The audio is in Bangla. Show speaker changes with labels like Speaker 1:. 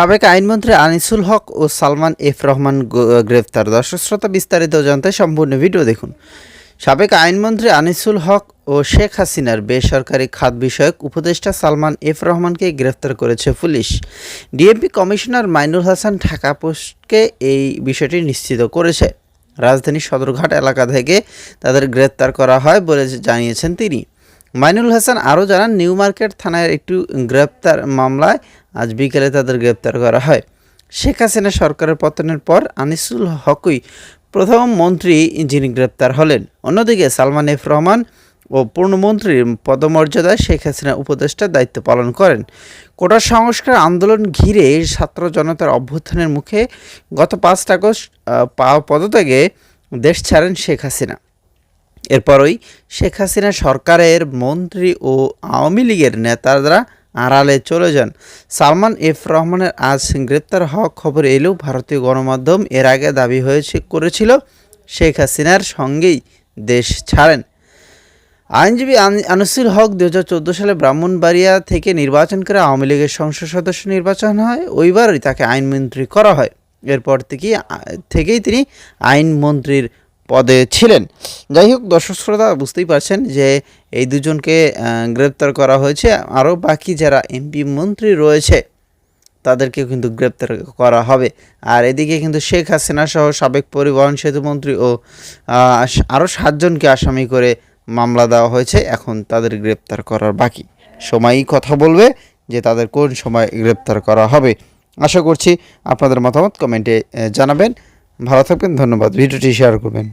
Speaker 1: সাবেক আইনমন্ত্রী আনিসুল হক ও সালমান এফ রহমান গ্রেফতার। দর্শক শ্রোতা, বিস্তারিত জানতে সম্পূর্ণ ভিডিও দেখুন। সাবেক আইনমন্ত্রী আনিসুল হক ও শেখ হাসিনার বেসরকারি খাত বিষয়ক উপদেষ্টা সালমান এফ রহমানকে গ্রেফতার করেছে police. DMP commissioner Mainul Hasan Dhaka পোস্টকে এই বিষয়টি নিশ্চিত করেছে। রাজধানী সদরঘাট এলাকা থেকে তাদের গ্রেফতার করা হয় বলে জানিয়েছেন তিনি। মাইনুল হাসান আরও জানান, নিউ মার্কেট থানায় একটু গ্রেপ্তার মামলায় আজ বিকেলে তাদের গ্রেপ্তার করা হয়। শেখ হাসিনা সরকারের পতনের পর আনিসুল হকই প্রথম মন্ত্রী যিনি গ্রেপ্তার হলেন। অন্যদিকে সালমান এফ রহমান ও পূর্ণমন্ত্রীর পদমর্যাদায় শেখ হাসিনা উপদেষ্টার দায়িত্ব পালন করেন। কোটা সংস্কার আন্দোলন ঘিরে ছাত্র জনতার অভ্যুত্থানের মুখে গত পাঁচ আগস্ট পদত্যাগে দেশ ছাড়েন শেখ হাসিনা। এরপরই শেখ হাসিনা সরকারের মন্ত্রী ও আওয়ামী লীগের নেতারা আড়ালে চলে যান। সালমান এফ রহমানের আজ গ্রেপ্তার হওয়া খবর এলেও ভারতীয় গণমাধ্যম এর আগে দাবি হয়েছে, করেছিল শেখ হাসিনার সঙ্গেই দেশ ছাড়েন। আইনজীবী আন- আনিসুল হক দু হাজার চোদ্দ সালে ব্রাহ্মণবাড়িয়া থেকে নির্বাচন করে আওয়ামী লীগের সংসদ সদস্য নির্বাচন হয়, ওইবারই তাকে আইনমন্ত্রী করা হয়। এরপর থেকেই থেকেই তিনি আইনমন্ত্রীর পদে ছিলেন। যাই হোক, দর্শক শ্রোতা, বুঝতেই পারছেন যে এই দুজনকে গ্রেপ্তার করা হয়েছে। আরও বাকি যারা এমপি মন্ত্রী রয়েছে, তাদেরকেও কিন্তু গ্রেপ্তার করা হবে। আর এদিকে কিন্তু শেখ হাসিনা সহ সাবেক পরিবহন সেতু মন্ত্রী ও আরও সাতজনকে আসামি করে মামলা দেওয়া হয়েছে। এখন তাদের গ্রেপ্তার করার বাকি সময়ই কথা বলবে যে তাদের কোন সময় গ্রেপ্তার করা হবে। আশা করছি আপনাদের মতামত কমেন্টে জানাবেন। ভালো থাকবেন ধন্যবাদ। ভিডিওটি শেয়ার করবেন।